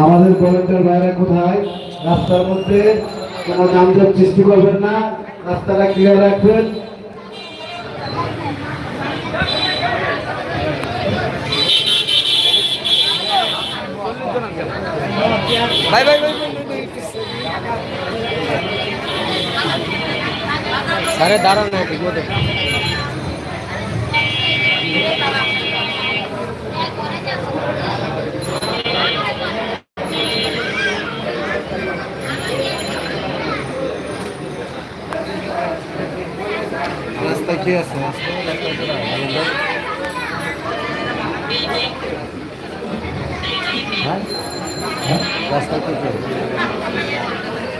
আমাদের ভলেন্টিয়ার বাইরে কোথায়? রাস্তার মধ্যে কোনো যানজট সৃষ্টি করবেন না। রাস্তাটা ক্লিয়ার রাখবেন। ভাই ভাই ভাই। আরে দাঁড়ানো বিপদে রাস্তায় কি আছে হ্যাঁ রাস্তায় কি আছে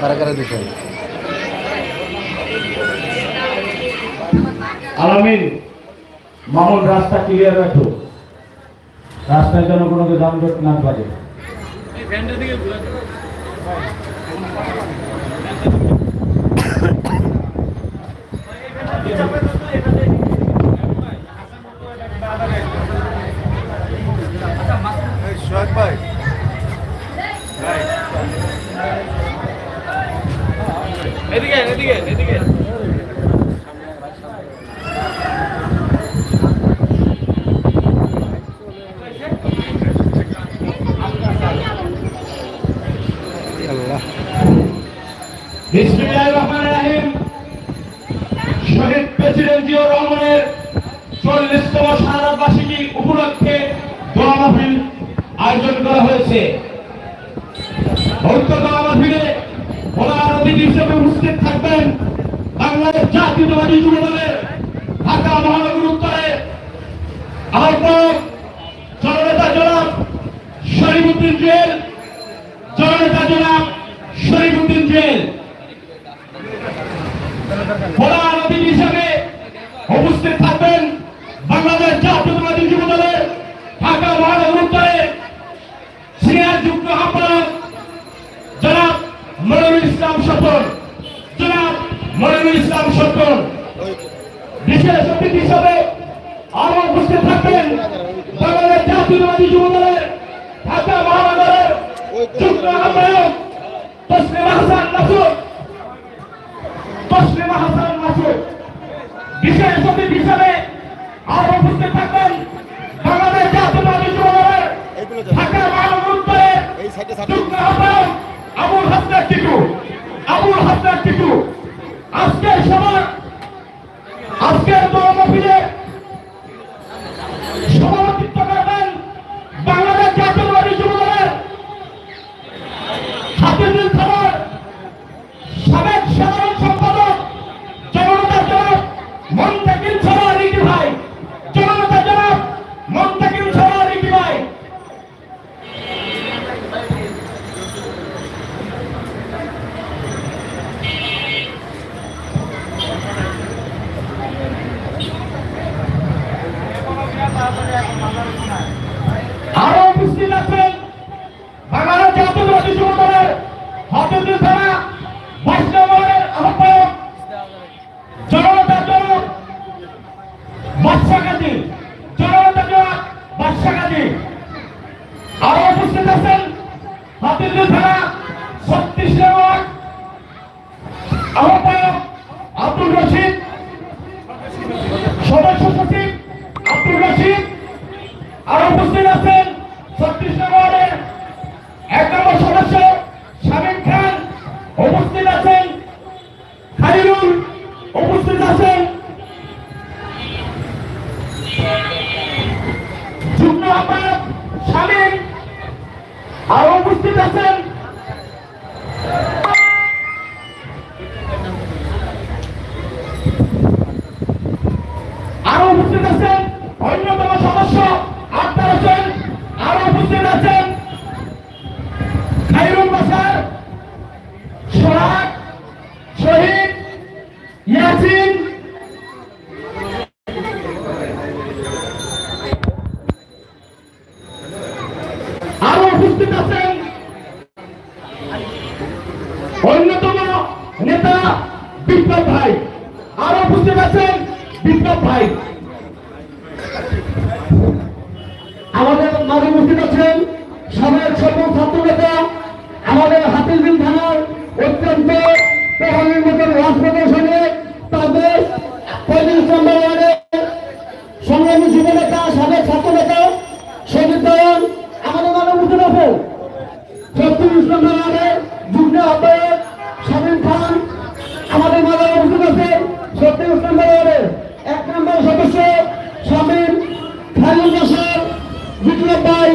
কারা কারা দিচ্ছে আলামিন মামুন রাস্তা ক্লিয়ার রাখো। রাস্তায় যেন কোনো যানজট না ভাই এদিকে এদিকে এদিকে। বিসমিল্লাহির রহমানির রহিম। শহীদ রহমানের চল্লিশতম আয়োজন করা হয়েছে। ভৌত দোয়া মাহফিলে হিসেবে উপস্থিত থাকবেন বাংলাদেশ জাতীয়তাবাদী যুব দলের ঢাকা মহানগর উত্তরে আহ্বায়ক জননেতা জনাব শরীফুদ্দিন জুয়েল জননেতা জনাব শরীফুদ্দিন জুয়েল প্রধান অতিথি হিসেবে উপস্থিত থাকবেন বাংলাদেশ জাতীয়তাবাদী যুব দলের ঢাকা মহানগর উত্তরে সিনিয়র যুগ্ম আহ্বায়ক জনাব মনিরুল ইসলাম সফর জনাব মনিরুল সফর বিশেষ অতিথি হিসাবে আরও উপস্থিত থাকবেন বাংলাদেশ জাতীয়তাবাদী যুব দলের ঢাকা মহানগরের যুগ্ম আহ্বায়ক তসলিমা হাসান মাসুদ। তসলিমা হাসান মাসুদ। বিশেষ অতিথি হিসাবে আরও উপস্থিত থাকবেন বাংলাদেশ জাতীয়তাবাদী যুব দলের ঢাকা মহানগর উত্তরের এই সাইডে যুগ্ম আহ্বায়ক আবুল হাসনার টিটু। আবুল হাসনার টিটু। আজকের সময় আজকের দোয়া মহিলা করবেন বাংলাদেশ জাতীয়তাবাদী যুব দলের হাফিজুল খাবার সাবেক সাধারণ সম্পাদক জনতা জনাব মন্তাকিম সভা রিকি ভাই জনতা জনাব মন্তাকিম সভা রিকি ভাই আরও উপস্থিত আছেন বাংলাদেশ জাতীয়তাবাদী যুব দলের হাফিজুল থানা বৈষ্ণবের আহ্বায়ক জনতা জনক বাদশা কাজী জনতা জনক বাদশা কাজী আরও উপস্থিত আছেন হাফিজুল থানা ছত্রিশ নম্বর আহ্বায়ক আব্দুল রশিদ সদস্য সচিব আব্দুল রশিদ আর উপস্থিত আছেন ছত্রিশ নম্বরের এক নম্বর সদস্য শামীম খান উপস্থিত আছেন খালিলুল উপস্থিত আছেন যুগ্ম আহ্বায়ক শামীম আরও উপস্থিত আছেন আরও উপস্থিত আছেন অন্যতম সদস্য আক্তার হোসেন আরও উপস্থিত আছেন খাইরুল বাসার সোহাগ শহীদ ইয়াসিন আরও উপস্থিত আছেন অন্যতম নেতা বিপ্লব ভাই আরও বুঝতে পারছেন বিপ্লব ভাই আমাদের মাঝে উপস্থিত আছেন সাবেক সর্ব ছাত্র নেতা আমাদের হাতির বিল থানার অত্যন্ত প্রভাবের মতন রাজপথের সঙ্গে তাদের পঁয়ত্রিশ ওয়ার্ডে সংগ্রামী যুব নেতা সাবেক ছাত্র নেতা সজিত দয়াল, আমাদের মাঝে উপস্থিত আছেন ছত্রিশ নম্বর যুগ্ম আহ্বায়ক শামীম খান, আমাদের মাঝে উপস্থিত আছে ছত্রিশ নম্বর এক নম্বর সদস্য শামীম খালিল বাসার বিপ্লব ভাই,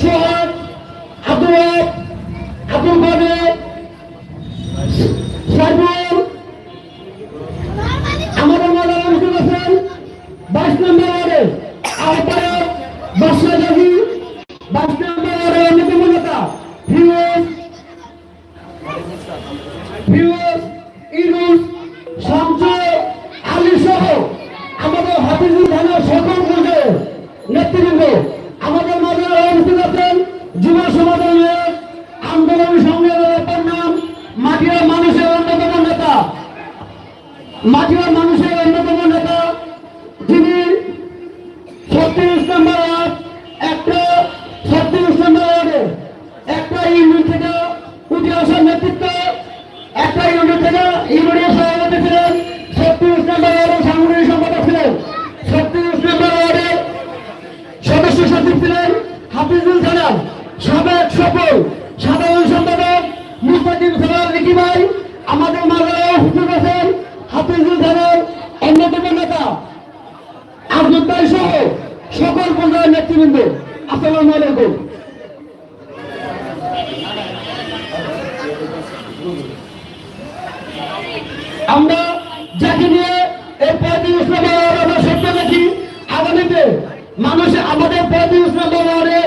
সোহাগ, আব্দুল আব্দুল কাদের মাটিয়া মানুষের অন্যতম নেতা যিনি ছত্রিশ নম্বর একটা ছত্রিশ নম্বর একটা ইউনিট থেকে উঠে আসার নেতৃত্ব, একটা ইউনিট থেকে ইউনিটের সভাপতি ছিলেন, ছত্রিশ নম্বর ওয়ার্ডের সাংগঠনিক সম্পাদক ছিলেন, ছত্রিশ নম্বর ওয়ার্ডের সদস্য সচিব ছিলেন হাফিজুল সালাম, সাবেক সফল সাধারণ সম্পাদক মুস্তাকিম সালাম লিখি ভাই, আমাদের মাঝে উপস্থিত আছেন। হাফিজুল সালাম অন্যতম নেতা। আব্দুল ভাই সহ সকল পর্যায়ের নেতৃবৃন্দ আলাইকুম। আমরা যাকে নিয়ে এই নম্বর ওয়ার্ড আমরা সত্য দেখি। আগামীতে মানুষ আমাদের পঁয়ত্রিশ নম্বর ওয়ার্ডে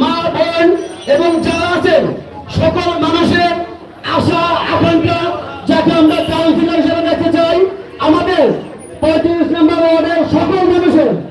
মা, বোন এবং যারা আছেন, সকল মানুষের আশা, আকাঙ্ক্ষা যাকে আমরা কাউন্সিলর হিসেবে দেখতে চাই আমাদের পঁয়ত্রিশ নম্বর ওয়ার্ডের সকল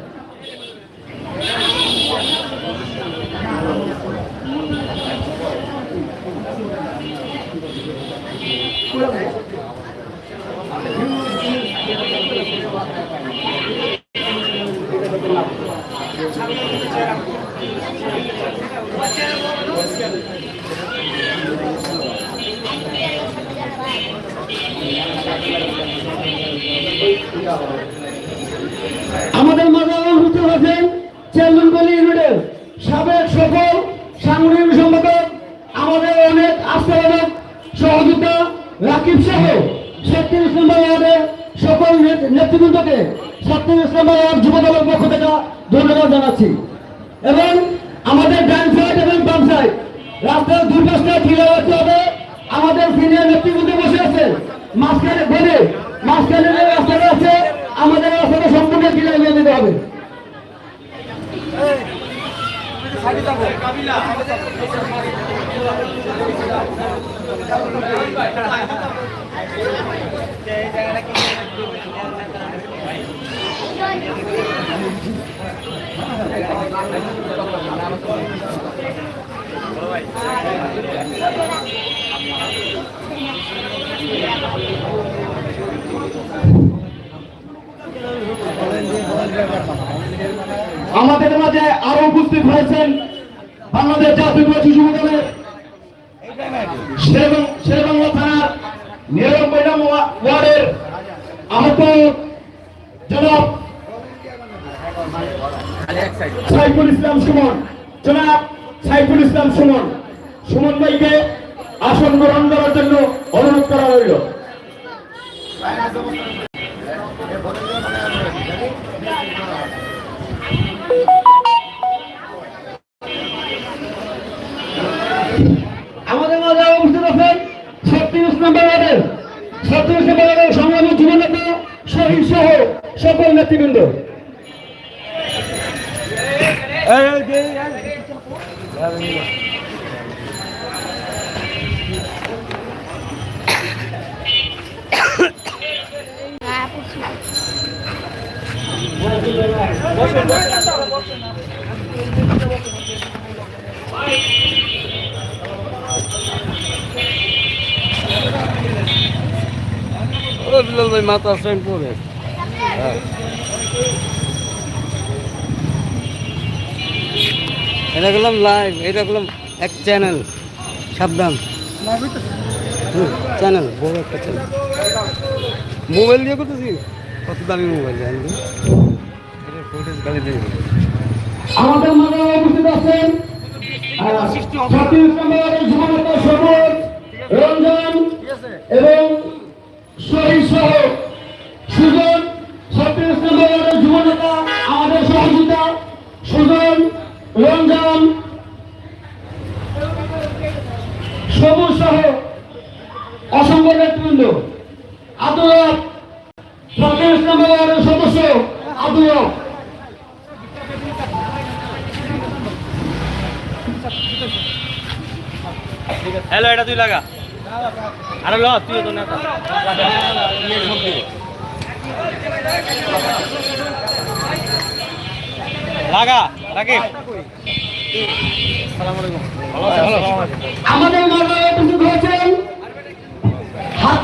মানুষের আমাদের মাঝে হয়েছেন চেয়ারম্যান বলি ইউনিটের সাবেক সফল সাংগঠনিক সম্পাদক, আমাদের অনেক আস্থাজনক সহযোগিতা রাকিব সহ ছত্রিশ নম্বর ওয়ার্ডের সকল নেত- নেতৃবৃন্দকে নম্বর ওয়ার্ড যুব দলের পক্ষ থেকে ধন্যবাদ জানাচ্ছি। এবং আমাদের ডান সাইড এবং বাম সাইড, রাস্তার দুই পাশটা ঘিরে রাখতে হবে। আমাদের সিনিয়র নেতৃবৃন্দ বসে আছে মাঝখানে বলে মাঝখানে যে রাস্তাটা আছে আমাদের রাস্তাটা সম্পূর্ণ ঘিরে নিয়ে দিতে হবে আমাদের মাঝে আরও উপস্থিত হয়েছেন বাংলাদেশ জাতীয় যুব দলের শেরবাংলা থানার নিরানব্বই ওয়ার্ডের আহত জনাব সাইফুল ইসলাম সুমন। জনাব সাইফুল ইসলাম সুমন। সুমন ভাইকে আসন গ্রহণ করার জন্য অনুরোধ করা হইল। আমাদের মাঝে উপস্থিত আছেন ছত্রিশ নম্বর ওয়ার্ডের ছত্রিশ নম্বর ওয়ার্ডের সংগ্রামী জীবনতা শহীদ সহ সকল নেতৃবৃন্দ হ্যাঁ, Thank you. বিলাল ভাই মাথা স্ট্যান্ড এটা করলাম লাইভ এটা করলাম এক চ্যানেল সাবধান। চ্যানেল বড় একটা চ্যানেল মোবাইল দিয়ে করতেছি কত দামি মোবাইল জানবি আমাদের মাঝে উপস্থিত আছেন রঞ্জন এবং শহীদ সহ। সুজন ছত্রিশ যুবনেতা আমাদের সহযোগিতা। সুজন রঞ্জন সবুজ সহ অসংখ্য নেতৃবৃন্দ। আদর নম্বর সদস্য হ্যালো এটা তুই লাগা। আরে ল তুই তো না লাগা রাকিব। আমাদের হয়েছেন হাত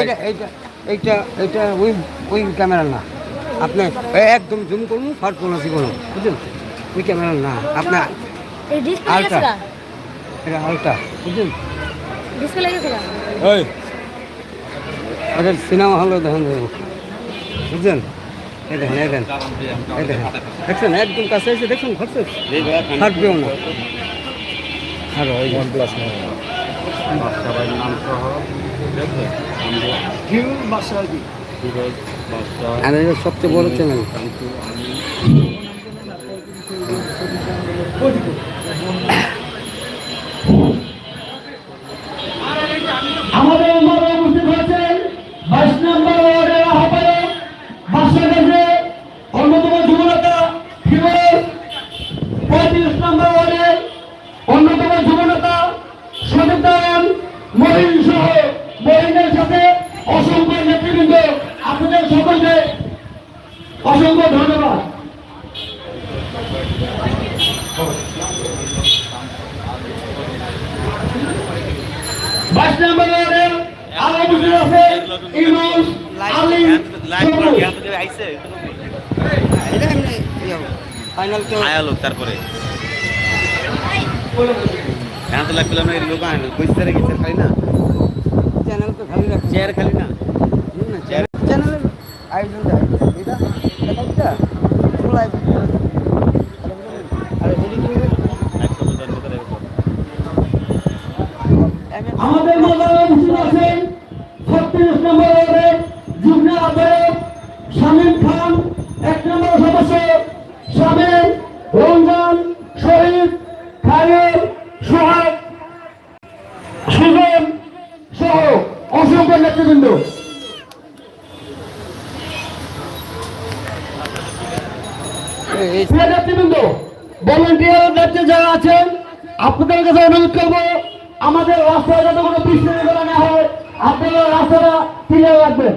এইটা এইটা এইটা এইটা ওই ওই ক্যামেরা না। আপনি একদম জুম করুন ফাট করুন আসি করুন বুঝলেন? ওই ক্যামেরা না আপনার। এটা বুঝলেন? গেছে সিনেমা হলে দেখেন বুঝলেন? এই দেখেন এই দেখেন। এই দেখেন। দেখছেন? একদম কাছে এসে দেখছেন ঘটছে ফাটবেও না। আর ওই ওয়ান প্লাস আর এটা সবচেয়ে বড় চ্যানেল। আমাদের মাঝে উপস্থিত হয়েছেন বাইশ নম্বর ওয়ার্ডের আহ্বায়ক বাসাগঞ্জে অন্যতম যুবনেতা ফিরোজ পঁয়ত্রিশ নম্বর ওয়ার্ডের অন্যতম যুবনেতা সদুদ্দান মহিন সহ মহিনের সাথে অসংখ্য নেতৃবৃন্দ আপনাদের সকলকে অসংখ্য ধন্যবাদ। বাইশ নম্বর ওয়ার্ডের আরও উপস্থিত আছে ইউনুস আলী ফাইনাল তো আয়ালো তারপরে। এখন তো লাগছিল না লোক আয় না বসে রেখেছে খালি না। চ্যানেল তো খালি রাখছি চেয়ার খালি না। চ্যানেলের আয়োজন এটা এটা একটা ফুল আয়োজন আর এডিটিং একশো জন ভিতরে আমাদের মাঝে উপস্থিত আছেন ছত্রিশ নম্বর ওয়ার্ডের যুগ্ম আহ্বায়ক শামীম খান এক নম্বর সদস্য শামীম রমজান শহীদ খায়ের সোহাগ সুজন সহ অসংখ্য নেতৃবৃন্দ এই প্রিয় নেতৃবৃন্দ ভলেন্টিয়ার দায়িত্বে যারা আছেন আপনাদের কাছে অনুরোধ করব আমাদের রাস্তায় যাতে কোনো বিশৃঙ্খলা না হয় আপনারা রাস্তাটা ক্লিয়ার রাখবেন।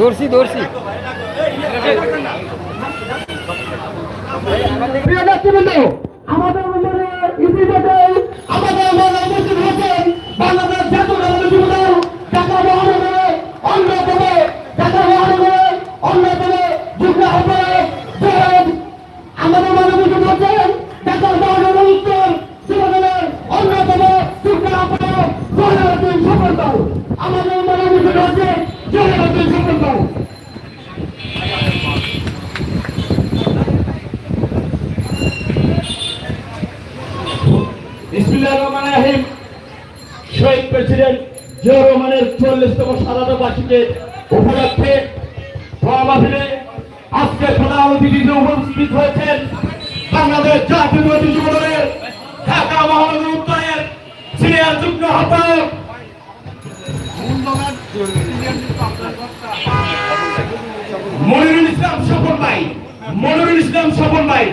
দর্শি দর্শি প্রিয় আমাদের মনে আমাদের মনে উপস্থিত হচ্ছেন বাংলাদেশ জাতীয় যুব দল ঢাকা মহানগরে অন্যতম আমাদের মনে উপস্থিত হচ্ছেন ঢাকা মহানগর উত্তর যুব দলের অন্যতম যুগ্ম আহ্বায়ক জয়ুদ্দিন সফল আমাদের মনে উপস্থিত দল বিসমিল্লাহির রহমানির রহিম প্রেসিডেন্ট জিয়াউর রহমানের চল্লিশতম সাধারণ বার্ষিকী উপলক্ষে। আজকে প্রধান অতিথিতে উপস্থিত হয়েছেন বাংলাদেশ জাতীয় ঢাকা মহানগর উত্তরের সিনিয়র যুগ্ম আহ্বায়ক। মনিরুল ইসলাম স্বপন ভাই, মনিরুল ইসলাম স্বপন ভাই।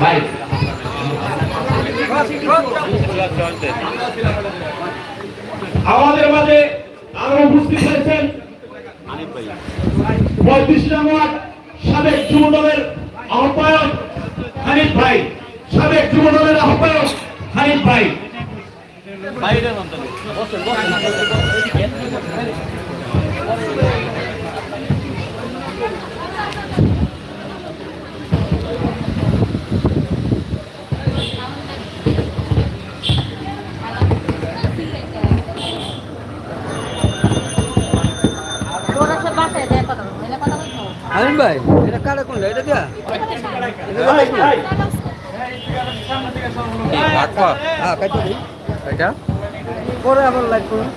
ভাই আমাদের মাঝে আরও উপস্থিত হয়েছেন পঁয়ত্রিশ নম্বর সাবেক যুব দলের আহ্বায়ক হানিফ ভাই। সাবেক যুব দলের আহ্বায়ক হানিফ ভাই। ভাই? এটা কারে কোনটা এটা দিয়া। হ্যাঁ কাটি দিই এটা? পরে আবার লাইক করুন।